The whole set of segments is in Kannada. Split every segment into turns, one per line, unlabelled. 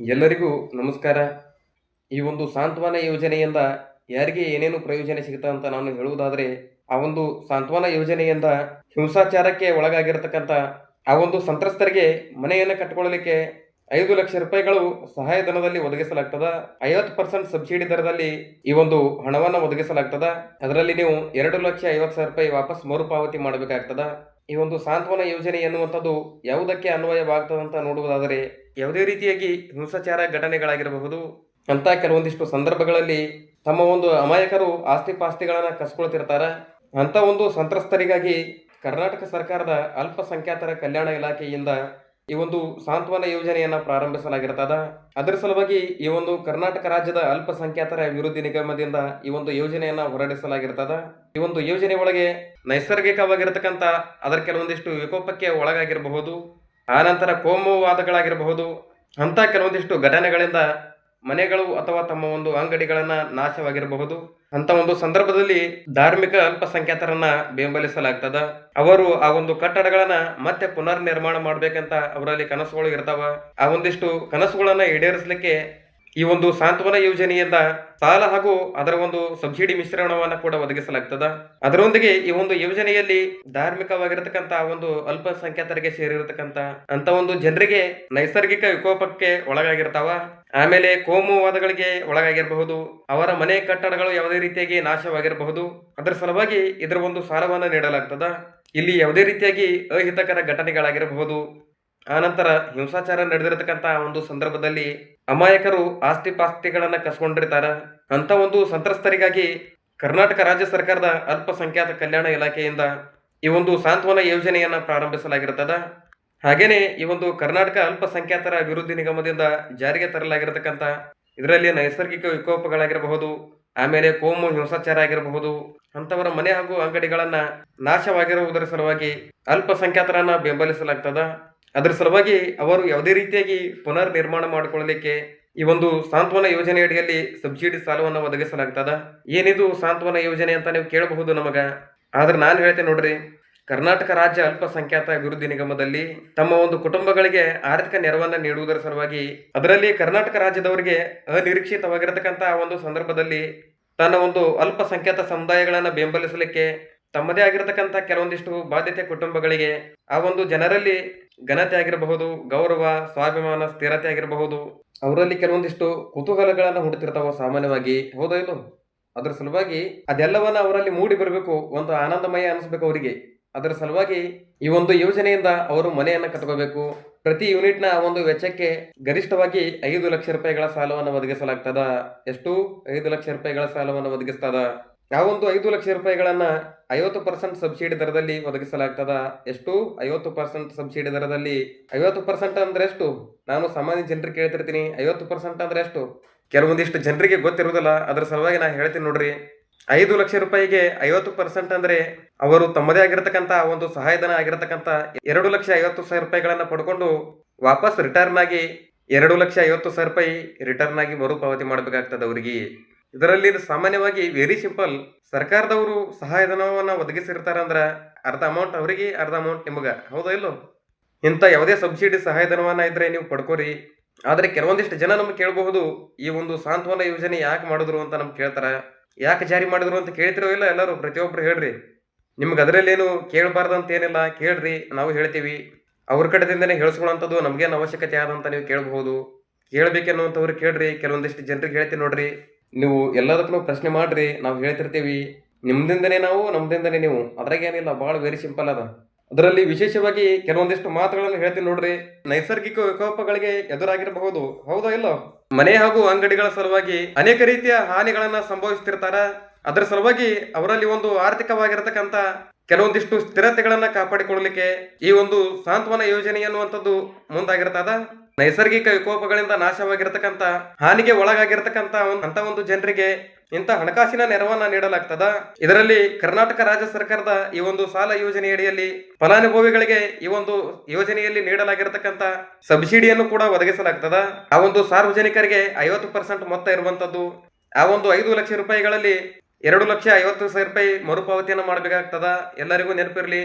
ಎಲ್ಲರಿಗೂ ನಮಸ್ಕಾರ. ಈ ಒಂದು ಸಾಂತ್ವನ ಯೋಜನೆಯಿಂದ ಯಾರಿಗೆ ಏನೇನು ಪ್ರಯೋಜನ ಸಿಗುತ್ತೆ ಅಂತ ನಾನು ಹೇಳುವುದಾದರೆ, ಆ ಒಂದು ಸಾಂತ್ವನ ಯೋಜನೆಯಿಂದ ಹಿಂಸಾಚಾರಕ್ಕೆ ಒಳಗಾಗಿರತಕ್ಕಂಥ ಆ ಒಂದು ಸಂತ್ರಸ್ತರಿಗೆ ಮನೆಯನ್ನು ಕಟ್ಟಿಕೊಳ್ಳಲಿಕ್ಕೆ ಐದು ಲಕ್ಷ ರೂಪಾಯಿಗಳು ಸಹಾಯಧನದಲ್ಲಿ ಒದಗಿಸಲಾಗ್ತದ. ಐವತ್ತು ಪರ್ಸೆಂಟ್ ಸಬ್ಸಿಡಿ ದರದಲ್ಲಿ ಈ ಒಂದು ಹಣವನ್ನು ಒದಗಿಸಲಾಗ್ತದ. ಅದರಲ್ಲಿ ನೀವು ಎರಡು ಲಕ್ಷ ಐವತ್ತು ಸಾವಿರ ರೂಪಾಯಿ ವಾಪಸ್ ಮರುಪಾವತಿ ಮಾಡಬೇಕಾಗ್ತದ. ಈ ಒಂದು ಸಾಂತ್ವನ ಯೋಜನೆ ಎನ್ನುವಂಥದ್ದು ಯಾವುದಕ್ಕೆ ಅನ್ವಯವಾಗ್ತದಂತ ನೋಡುವುದಾದರೆ ಯಾವುದೇ ರೀತಿಯಾಗಿ ಹಿಂಸಾಚಾರ ಘಟನೆಗಳಾಗಿರಬಹುದು. ಅಂತ ಕೆಲವೊಂದಿಷ್ಟು ಸಂದರ್ಭಗಳಲ್ಲಿ ತಮ್ಮ ಒಂದು ಅಮಾಯಕರು ಆಸ್ತಿ ಪಾಸ್ತಿಗಳನ್ನು ಕಸ್ಕೊಳ್ತಿರ್ತಾರೆ. ಅಂಥ ಒಂದು ಸಂತ್ರಸ್ತರಿಗಾಗಿ ಕರ್ನಾಟಕ ಸರ್ಕಾರದ ಅಲ್ಪಸಂಖ್ಯಾತರ ಕಲ್ಯಾಣ ಇಲಾಖೆಯಿಂದ ಈ ಒಂದು ಸಾಂತ್ವನ ಯೋಜನೆಯನ್ನ ಪ್ರಾರಂಭಿಸಲಾಗಿರ್ತದ. ಅದರ ಸಲುವಾಗಿ ಈ ಒಂದು ಕರ್ನಾಟಕ ರಾಜ್ಯದ ಅಲ್ಪಸಂಖ್ಯಾತರ ಅಭಿವೃದ್ಧಿ ನಿಗಮದಿಂದ ಈ ಒಂದು ಯೋಜನೆಯನ್ನ ಹೊರಡಿಸಲಾಗಿರ್ತದ. ಈ ಒಂದು ಯೋಜನೆ ಒಳಗೆ ನೈಸರ್ಗಿಕವಾಗಿರತಕ್ಕಂಥ ಅದರ ಕೆಲವೊಂದಿಷ್ಟು ವಿಕೋಪಕ್ಕೆ ಒಳಗಾಗಿರಬಹುದು. ಆನಂತರ ಕೋಮುವಾದಗಳಾಗಿರಬಹುದು. ಅಂಥ ಕೆಲವೊಂದಿಷ್ಟು ಘಟನೆಗಳಿಂದ ಮನೆಗಳು ಅಥವಾ ತಮ್ಮ ಒಂದು ಅಂಗಡಿಗಳನ್ನ ನಾಶವಾಗಿರಬಹುದು. ಅಂತ ಒಂದು ಸಂದರ್ಭದಲ್ಲಿ ಧಾರ್ಮಿಕ ಅಲ್ಪಸಂಖ್ಯಾತರನ್ನ ಬೆಂಬಲಿಸಲಾಗ್ತದ. ಅವರು ಆ ಒಂದು ಕಟ್ಟಡಗಳನ್ನ ಮತ್ತೆ ಪುನರ್ ನಿರ್ಮಾಣ ಮಾಡ್ಬೇಕಂತ ಅವರಲ್ಲಿ ಕನಸುಗಳು ಇರ್ತಾವ. ಆ ಒಂದಿಷ್ಟು ಕನಸುಗಳನ್ನ ಈಡೇರಿಸಲಿಕ್ಕೆ ಈ ಒಂದು ಸಾಂತ್ವನ ಯೋಜನೆಯಿಂದ ಸಾಲ ಹಾಗೂ ಅದರ ಒಂದು ಸಬ್ಸಿಡಿ ಮಿಶ್ರಣವನ್ನು ಕೂಡ ಒದಗಿಸಲಾಗ್ತದ. ಅದರೊಂದಿಗೆ ಈ ಒಂದು ಯೋಜನೆಯಲ್ಲಿ ಧಾರ್ಮಿಕವಾಗಿರತಕ್ಕಂತ ಒಂದು ಅಲ್ಪಸಂಖ್ಯಾತರಿಗೆ ಸೇರಿರತಕ್ಕಂತ ಅಂತ ಒಂದು ಜನರಿಗೆ ನೈಸರ್ಗಿಕ ವಿಕೋಪಕ್ಕೆ ಒಳಗಾಗಿರ್ತಾವ. ಆಮೇಲೆ ಕೋಮುವಾದಗಳಿಗೆ ಒಳಗಾಗಿರಬಹುದು. ಅವರ ಮನೆ ಕಟ್ಟಡಗಳು ಯಾವುದೇ ರೀತಿಯಾಗಿ ನಾಶವಾಗಿರಬಹುದು. ಅದರ ಸಲುವಾಗಿ ಇದರ ಒಂದು ಸಾಲವನ್ನು ನೀಡಲಾಗ್ತದ. ಇಲ್ಲಿ ಯಾವುದೇ ರೀತಿಯಾಗಿ ಅಹಿತಕರ ಘಟನೆಗಳಾಗಿರಬಹುದು. ಆನಂತರ ಹಿಂಸಾಚಾರ ನಡೆದಿರತಕ್ಕಂತ ಒಂದು ಸಂದರ್ಭದಲ್ಲಿ ಅಮಾಯಕರು ಆಸ್ತಿ ಪಾಸ್ತಿಗಳನ್ನ ಕಸ್ಕೊಂಡಿರ್ತಾರ. ಅಂತ ಒಂದು ಸಂತ್ರಸ್ತರಿಗಾಗಿ ಕರ್ನಾಟಕ ರಾಜ್ಯ ಸರ್ಕಾರದ ಅಲ್ಪಸಂಖ್ಯಾತ ಕಲ್ಯಾಣ ಇಲಾಖೆಯಿಂದ ಈ ಒಂದು ಸಾಂತ್ವನ ಯೋಜನೆಯನ್ನು ಪ್ರಾರಂಭಿಸಲಾಗಿರ್ತದ. ಹಾಗೇನೆ ಈ ಒಂದು ಕರ್ನಾಟಕ ಅಲ್ಪಸಂಖ್ಯಾತರ ಅಭಿವೃದ್ಧಿ ನಿಗಮದಿಂದ ಜಾರಿಗೆ ತರಲಾಗಿರತಕ್ಕಂತ ಇದರಲ್ಲಿ ನೈಸರ್ಗಿಕ ವಿಕೋಪಗಳಾಗಿರಬಹುದು, ಆಮೇಲೆ ಕೋಮು ಹಿಂಸಾಚಾರ ಆಗಿರಬಹುದು ಅಂತವರ ಮನೆ ಹಾಗೂ ಅಂಗಡಿಗಳನ್ನು ನಾಶವಾಗಿರುವುದರ ಸಲುವಾಗಿ ಅಲ್ಪಸಂಖ್ಯಾತರನ್ನ ಬೆಂಬಲಿಸಲಾಗ್ತದ. ಅದರ ಸಲುವಾಗಿ ಅವರು ಯಾವುದೇ ರೀತಿಯಾಗಿ ಪುನರ್ ನಿರ್ಮಾಣ ಮಾಡಿಕೊಳ್ಳಲಿಕ್ಕೆ ಈ ಒಂದು ಸಾಂತ್ವನ ಯೋಜನೆ ಅಡಿಯಲ್ಲಿ ಸಬ್ಸಿಡಿ ಸಾಲವನ್ನು ಒದಗಿಸಲಾಗ್ತದ? ಏನಿದು ಸಾಂತ್ವನ ಯೋಜನೆ ಅಂತ ನೀವು ಕೇಳಬಹುದು ನಮಗ. ಆದ್ರೆ ನಾನು ಹೇಳ್ತೇನೆ ನೋಡ್ರಿ, ಕರ್ನಾಟಕ ರಾಜ್ಯ ಅಲ್ಪಸಂಖ್ಯಾತ ಅಭಿವೃದ್ಧಿ ನಿಗಮದಲ್ಲಿ ತಮ್ಮ ಒಂದು ಕುಟುಂಬಗಳಿಗೆ ಆರ್ಥಿಕ ನೆರವನ್ನು ನೀಡುವುದರ ಸಲುವಾಗಿ ಅದರಲ್ಲಿ ಕರ್ನಾಟಕ ರಾಜ್ಯದವರಿಗೆ ಅನಿರೀಕ್ಷಿತವಾಗಿರತಕ್ಕಂಥ ಒಂದು ಸಂದರ್ಭದಲ್ಲಿ ತನ್ನ ಒಂದು ಅಲ್ಪಸಂಖ್ಯಾತ ಸಮುದಾಯಗಳನ್ನು ಬೆಂಬಲಿಸಲಿಕ್ಕೆ ತಮ್ಮದೇ ಆಗಿರತಕ್ಕಂಥ ಕೆಲವೊಂದಿಷ್ಟು ಬಾಧ್ಯತೆ ಕುಟುಂಬಗಳಿಗೆ ಆ ಒಂದು ಜನರಲ್ಲಿ ಘನತೆ ಆಗಿರಬಹುದು, ಗೌರವ, ಸ್ವಾಭಿಮಾನ, ಸ್ಥಿರತೆ ಆಗಿರಬಹುದು. ಅವರಲ್ಲಿ ಕೆಲವೊಂದಿಷ್ಟು ಕುತೂಹಲಗಳನ್ನು ಹುಡುತಿರ್ತಾವ ಸಾಮಾನ್ಯವಾಗಿ, ಹೌದಾ ಅದರ ಸಲುವಾಗಿ ಅದೆಲ್ಲವನ್ನ ಅವರಲ್ಲಿ ಮೂಡಿ ಬರಬೇಕು, ಒಂದು ಆನಂದಮಯ ಅನಿಸ್ಬೇಕು ಅವರಿಗೆ. ಅದರ ಸಲುವಾಗಿ ಈ ಒಂದು ಯೋಜನೆಯಿಂದ ಅವರು ಮನೆಯನ್ನು ಕಟ್ಕೋಬೇಕು. ಪ್ರತಿ ಯೂನಿಟ್ನ ಒಂದು ವೆಚ್ಚಕ್ಕೆ ಗರಿಷ್ಠವಾಗಿ ಐದು ಲಕ್ಷ ರೂಪಾಯಿಗಳ ಸಾಲವನ್ನು ಒದಗಿಸಲಾಗ್ತದ. ಎಷ್ಟು? ಐದು ಲಕ್ಷ ರೂಪಾಯಿಗಳ ಸಾಲವನ್ನು ಒದಗಿಸ್ತದ? ಆ ಒಂದು ಐದು ಲಕ್ಷ ರೂಪಾಯಿಗಳನ್ನು ಐವತ್ತು ಪರ್ಸೆಂಟ್ ಸಬ್ಸಿಡಿ ದರದಲ್ಲಿ ಒದಗಿಸಲಾಗ್ತದ? ಎಷ್ಟು? ಐವತ್ತು ಪರ್ಸೆಂಟ್ ಸಬ್ಸಿಡಿ ದರದಲ್ಲಿ ಐವತ್ತು ಪರ್ಸೆಂಟ್ ಅಂದ್ರೆ ಎಷ್ಟು? ನಾನು ಸಾಮಾನ್ಯ ಜನರಿಗೆ ಕೇಳ್ತಿರ್ತೀನಿ, ಐವತ್ತು ಪರ್ಸೆಂಟ್ ಅಂದ್ರೆ ಎಷ್ಟು? ಕೆಲವೊಂದಿಷ್ಟು ಜನರಿಗೆ ಗೊತ್ತಿರುವುದಿಲ್ಲ, ಅದರ ಸಲುವಾಗಿ ನಾ ಹೇಳ್ತೀನಿ ನೋಡ್ರಿ. ಐದು ಲಕ್ಷ ರೂಪಾಯಿಗೆ ಐವತ್ತು ಪರ್ಸೆಂಟ್ ಅಂದ್ರೆ ಅವರು ತಮ್ಮದೇ ಆಗಿರತಕ್ಕಂಥ ಒಂದು ಸಹಾಯಧನ ಆಗಿರತಕ್ಕಂಥ ಎರಡು ಲಕ್ಷ ಐವತ್ತು ಸಾವಿರ ರೂಪಾಯಿಗಳನ್ನ ಪಡ್ಕೊಂಡು ವಾಪಸ್ ರಿಟರ್ನ್ ಆಗಿ ಎರಡು ಲಕ್ಷ ಐವತ್ತು ಸಾವಿರ ರೂಪಾಯಿ ರಿಟರ್ನ್ ಆಗಿ ಮರುಪಾವತಿ ಮಾಡಬೇಕಾಗ್ತದೆ ಅವರಿಗೆ. ಇದರಲ್ಲಿ ಸಾಮಾನ್ಯವಾಗಿ ವೆರಿ ಸಿಂಪಲ್ ಸರ್ಕಾರದವರು ಸಹಾಯಧನವನ್ನು ಒದಗಿಸಿರ್ತಾರೆ ಅಂದ್ರೆ ಅರ್ಧ ಅಮೌಂಟ್ ಅವರಿಗೆ ಅರ್ಧ ಅಮೌಂಟ್ ನಿಮಗೆ. ಹೌದಾ ಇಲ್ಲೋ? ಇಂಥ ಯಾವುದೇ ಸಬ್ಸಿಡಿ ಸಹಾಯಧನವನ್ನ ಇದ್ರೆ ನೀವು ಪಡ್ಕೋರಿ. ಆದರೆ ಕೆಲವೊಂದಿಷ್ಟು ಜನ ನಮ್ಗೆ ಕೇಳಬಹುದು, ಈ ಒಂದು ಸಾಂತ್ವನ ಯೋಜನೆ ಯಾಕೆ ಮಾಡಿದ್ರು ಅಂತ ನಮ್ಗೆ ಕೇಳ್ತಾರೆ. ಯಾಕೆ ಜಾರಿ ಮಾಡಿದ್ರು ಅಂತ ಕೇಳ್ತಿರೋ ಇಲ್ಲ ಎಲ್ಲರೂ? ಪ್ರತಿಯೊಬ್ರು ಹೇಳ್ರಿ. ನಿಮ್ಗೆ ಅದರಲ್ಲೇನು ಕೇಳಬಾರ್ದಂತ ಏನಿಲ್ಲ ಕೇಳ್ರಿ, ನಾವು ಹೇಳ್ತೀವಿ. ಅವ್ರ ಕಡೆದಿಂದನೇ ಹೇಳಿಸ್ಕೊಳ್ಳೋಂಥದ್ದು ನಮಗೇನು ಅವಶ್ಯಕತೆ ಆದಂತ ನೀವು ಕೇಳಬಹುದು. ಕೇಳಬೇಕೆನ್ನುವಂಥವ್ರು ಕೇಳ್ರಿ, ಕೆಲವೊಂದಿಷ್ಟು ಜನರಿಗೆ ಹೇಳ್ತೀನಿ ನೋಡ್ರಿ. ನೀವು ಎಲ್ಲದಕ್ಕೂ ಪ್ರಶ್ನೆ ಮಾಡ್ರಿ, ನಾವು ಹೇಳ್ತಿರ್ತೀವಿ. ನಿಮ್ದಿಂದನೇ ನಾವು, ನಮ್ದಿಂದನೇ ನೀವು. ಅದ್ರಾಗೇನಿಲ್ಲ ಭಾಳ ವೆರಿ ಸಿಂಪಲ್ ಅದ. ಅದರಲ್ಲಿ ವಿಶೇಷವಾಗಿ ಕೆಲವೊಂದಿಷ್ಟು ಮಾತುಗಳನ್ನು ಹೇಳ್ತೀನಿ ನೋಡ್ರಿ. ನೈಸರ್ಗಿಕ ವಿಕೋಪಗಳಿಗೆ ಎದುರಾಗಿರಬಹುದು. ಹೌದಾ ಇಲ್ಲೋ? ಮನೆ ಹಾಗೂ ಅಂಗಡಿಗಳ ಸಲುವಾಗಿ ಅನೇಕ ರೀತಿಯ ಹಾನಿಗಳನ್ನ ಸಂಭವಿಸ್ತಿರ್ತಾರ. ಅದರ ಸಲುವಾಗಿ ಅವರಲ್ಲಿ ಒಂದು ಆರ್ಥಿಕವಾಗಿರತಕ್ಕಂತ ಕೆಲವೊಂದಿಷ್ಟು ಸ್ಥಿರತೆಗಳನ್ನ ಕಾಪಾಡಿಕೊಳ್ಳಲಿಕ್ಕೆ ಈ ಒಂದು ಸಾಂತ್ವನ ಯೋಜನೆ ಅನ್ನುವಂಥದ್ದು ಮುಂದಾಗಿರ್ತದ. ನೈಸರ್ಗಿಕ ವಿಕೋಪಗಳಿಂದ ನಾಶವಾಗಿರ್ತಕ್ಕಂಥ, ಹಾನಿಗೆ ಒಳಗಾಗಿರ್ತಕ್ಕಂಥ ಅಂತ ಒಂದು ಜನರಿಗೆ ಇಂಥ ಹಣಕಾಸಿನ ನೆರವನ್ನ ನೀಡಲಾಗ್ತದ. ಇದರಲ್ಲಿ ಕರ್ನಾಟಕ ರಾಜ್ಯ ಸರ್ಕಾರದ ಈ ಒಂದು ಸಾಲ ಯೋಜನೆಯಡಿಯಲ್ಲಿ ಫಲಾನುಭವಿಗಳಿಗೆ ಈ ಒಂದು ಯೋಜನೆಯಲ್ಲಿ ನೀಡಲಾಗಿರತಕ್ಕಂತ ಸಬ್ಸಿಡಿಯನ್ನು ಕೂಡ ಒದಗಿಸಲಾಗ್ತದ. ಆ ಒಂದು ಸಾರ್ವಜನಿಕರಿಗೆ ಐವತ್ತು ಪರ್ಸೆಂಟ್ ಮೊತ್ತ ಇರುವಂತದ್ದು ಆ ಒಂದು ಐದು ಲಕ್ಷ ರೂಪಾಯಿಗಳಲ್ಲಿ ಎರಡು ಲಕ್ಷ ಐವತ್ತು ಸಾವಿರ ರೂಪಾಯಿ ಮರುಪಾವತಿಯನ್ನು ಮಾಡಬೇಕಾಗ್ತದ. ಎಲ್ಲರಿಗೂ ನೆನಪಿರ್ಲಿ.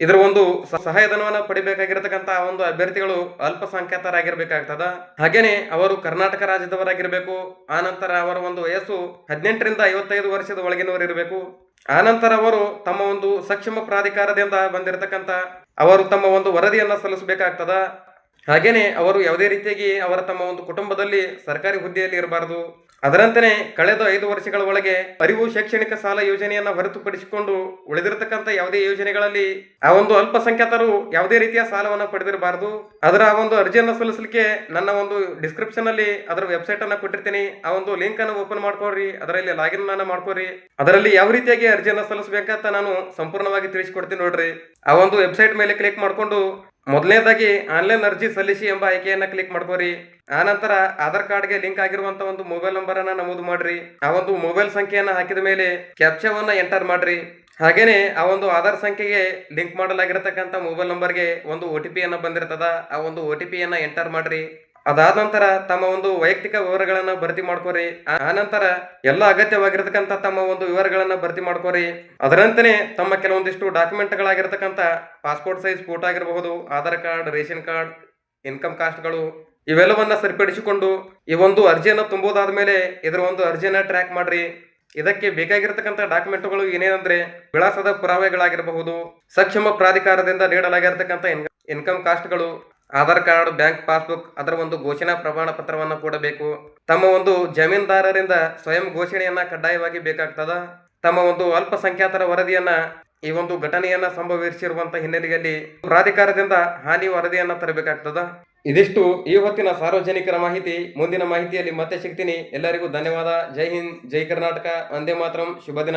ಇದರ ಒಂದು ಸಹಾಯಧನವನ್ನು ಪಡಿಬೇಕಾಗಿರತಕ್ಕಂತಹ ಪಡಿಬೇಕಾಗಿರತಕ್ಕಂತ ಒಂದು ಅಭ್ಯರ್ಥಿಗಳು ಅಲ್ಪಸಂಖ್ಯಾತರಾಗಿರ್ಬೇಕಾಗ್ತದ. ಹಾಗೇನೆ ಅವರು ಕರ್ನಾಟಕ ರಾಜ್ಯದವರಾಗಿರ್ಬೇಕು ಆನಂತರ ಅವರ ಒಂದು ವಯಸ್ಸು ಹದಿನೆಂಟರಿಂದ ಐವತ್ತೈದು ವರ್ಷದ ಒಳಗಿನವರು ಇರಬೇಕು ಆನಂತರ ಅವರು ತಮ್ಮ ಒಂದು ಸಕ್ಷಮ ಪ್ರಾಧಿಕಾರದಿಂದ ಬಂದಿರತಕ್ಕಂತ ಅವರು ತಮ್ಮ ಒಂದು ವರದಿಯನ್ನ ಸಲ್ಲಿಸಬೇಕಾಗ್ತದ. ಹಾಗೇನೆ ಅವರು ಯಾವುದೇ ರೀತಿಯಾಗಿ ಅವರ ತಮ್ಮ ಒಂದು ಕುಟುಂಬದಲ್ಲಿ ಸರ್ಕಾರಿ ಹುದ್ದೆಯಲ್ಲಿ ಇರಬಾರದು ಅದರಂತೆಯೇ ಕಳೆದ ಐದು ವರ್ಷಗಳ ಒಳಗೆ ಅರಿವು ಶೈಕ್ಷಣಿಕ ಸಾಲ ಯೋಜನೆಯನ್ನು ಹೊರತುಪಡಿಸಿಕೊಂಡು ಉಳಿದಿರತಕ್ಕಂಥ ಯಾವುದೇ ಯೋಜನೆಗಳಲ್ಲಿ ಆ ಒಂದು ಅಲ್ಪಸಂಖ್ಯಾತರು ಯಾವುದೇ ರೀತಿಯ ಸಾಲವನ್ನು ಪಡೆದಿರಬಾರದು. ಅದರ ಆ ಒಂದು ಅರ್ಜಿಯನ್ನು ಸಲ್ಲಿಸಲಿಕ್ಕೆ ನನ್ನ ಒಂದು ಡಿಸ್ಕ್ರಿಪ್ಷನ್ ಅಲ್ಲಿ ಅದರ ವೆಬ್ಸೈಟ್ ಅನ್ನು ಕೊಟ್ಟಿರ್ತೀನಿ. ಆ ಒಂದು ಲಿಂಕ್ ಅನ್ನು ಓಪನ್ ಮಾಡ್ಕೊಳ್ರಿ. ಅದರಲ್ಲಿ ಲಾಗಿನ್ ಅನ್ನು ಮಾಡ್ಕೊರಿ ಅದರಲ್ಲಿ ಯಾವ ರೀತಿಯಾಗಿ ಅರ್ಜಿಯನ್ನು ಸಲ್ಲಿಸಬೇಕಂತ ನಾನು ಸಂಪೂರ್ಣವಾಗಿ ತಿಳಿಸ್ಕೊಡ್ತೀನಿ ನೋಡ್ರಿ. ಆ ಒಂದು ವೆಬ್ಸೈಟ್ ಮೇಲೆ ಕ್ಲಿಕ್ ಮಾಡ್ಕೊಂಡು ಮೊದಲನೇದಾಗಿ ಆನ್ಲೈನ್ ಅರ್ಜಿ ಸಲ್ಲಿಸಿ ಎಂಬ ಆಯ್ಕೆಯನ್ನ ಕ್ಲಿಕ್ ಮಾಡ್ಕೋರಿ. ಆನಂತರ ಆಧಾರ್ ಕಾರ್ಡ್ಗೆ ಲಿಂಕ್ ಆಗಿರುವಂತ ಒಂದು ಮೊಬೈಲ್ ನಂಬರ್ ಅನ್ನ ನಮೂದು ಮಾಡ್ರಿ. ಆ ಒಂದು ಮೊಬೈಲ್ ಸಂಖ್ಯೆಯನ್ನ ಹಾಕಿದ ಮೇಲೆ ಕ್ಯಾಪ್ಚಾವನ್ನ ಎಂಟರ್ ಮಾಡ್ರಿ. ಹಾಗೇನೆ ಆ ಒಂದು ಆಧಾರ್ ಸಂಖ್ಯೆಗೆ ಲಿಂಕ್ ಮಾಡಲಾಗಿರತಕ್ಕಂಥ ಮೊಬೈಲ್ ನಂಬರ್ಗೆ ಒಂದು ಒ ಟಿ ಪಿ ಅನ್ನ ಬಂದಿರ್ತದ. ಆ ಒಂದು ಒ ಟಿ ಪಿಯನ್ನು ಎಂಟರ್ ಮಾಡ್ರಿ. ಅದಾದ ನಂತರ ತಮ್ಮ ಒಂದು ವೈಯಕ್ತಿಕ ವಿವರಗಳನ್ನ ಭರ್ತಿ ಮಾಡ್ಕೋರಿ. ಆ ನಂತರ ಎಲ್ಲ ಅಗತ್ಯವಾಗಿರತಕ್ಕಂತ ತಮ್ಮ ಒಂದು ವಿವರಗಳನ್ನ ಭರ್ತಿ ಮಾಡ್ಕೋರಿ. ಅದರಂತೆಯೇ ತಮ್ಮ ಕೆಲವೊಂದಿಷ್ಟು ಡಾಕ್ಯುಮೆಂಟ್ಗಳಾಗಿರ್ತಕ್ಕಂಥ ಪಾಸ್ಪೋರ್ಟ್ ಸೈಜ್, ಫೋಟೋ ಆಗಿರಬಹುದು, Aadhaar card, ration card, income ಕಾಸ್ಟ್ಗಳು ಇವೆಲ್ಲವನ್ನ ಸರಿಪಡಿಸಿಕೊಂಡು ಈ ಒಂದು ಅರ್ಜಿಯನ್ನು ತುಂಬೋದಾದ ಮೇಲೆ ಇದರ ಒಂದು ಅರ್ಜಿಯನ್ನ ಟ್ರ್ಯಾಕ್ ಮಾಡ್ರಿ. ಇದಕ್ಕೆ ಬೇಕಾಗಿರತಕ್ಕಂಥ ಡಾಕ್ಯುಮೆಂಟ್ಗಳು ಏನೇನಂದ್ರೆ ವಿಳಾಸದ ಪುರಾವೆಗಳಾಗಿರಬಹುದು, ಸಕ್ಷಮ ಪ್ರಾಧಿಕಾರದಿಂದ ನೀಡಲಾಗಿರತಕ್ಕಂಥ ಇನ್ಕಮ್ ಕಾಸ್ಟ್ಗಳು ಆಧಾರ್ ಕಾರ್ಡ್, ಬ್ಯಾಂಕ್ ಪಾಸ್ಬುಕ್, ಅದರ ಒಂದು ಘೋಷಣಾ ಪ್ರಮಾಣ ಪತ್ರವನ್ನು ಕೊಡಬೇಕು. ತಮ್ಮ ಒಂದು ಜಮೀನ್ದಾರರಿಂದ ಸ್ವಯಂ ಘೋಷಣೆಯನ್ನ ಕಡ್ಡಾಯವಾಗಿ ಬೇಕಾಗ್ತದ? ತಮ್ಮ ಒಂದು ಅಲ್ಪಸಂಖ್ಯಾತರ ವರದಿಯನ್ನ, ಈ ಒಂದು ಘಟನೆಯನ್ನ ಸಂಭವಿಸಿರುವಂತಹ ಹಿನ್ನೆಲೆಯಲ್ಲಿ ಪ್ರಾಧಿಕಾರದಿಂದ ಹಾನಿ ವರದಿಯನ್ನ ತರಬೇಕಾಗ್ತದ? ಇದಿಷ್ಟು ಈ ಹೊತ್ತಿನ ಸಾರ್ವಜನಿಕರ ಮಾಹಿತಿ. ಮುಂದಿನ ಮಾಹಿತಿಯಲ್ಲಿ ಮತ್ತೆ ಸಿಗ್ತೀನಿ. ಎಲ್ಲರಿಗೂ ಧನ್ಯವಾದ. ಜೈ ಹಿಂದ್, ಜೈ ಕರ್ನಾಟಕ. ವಂದೇ ಮಾತರಂ. ಶುಭ ದಿನ.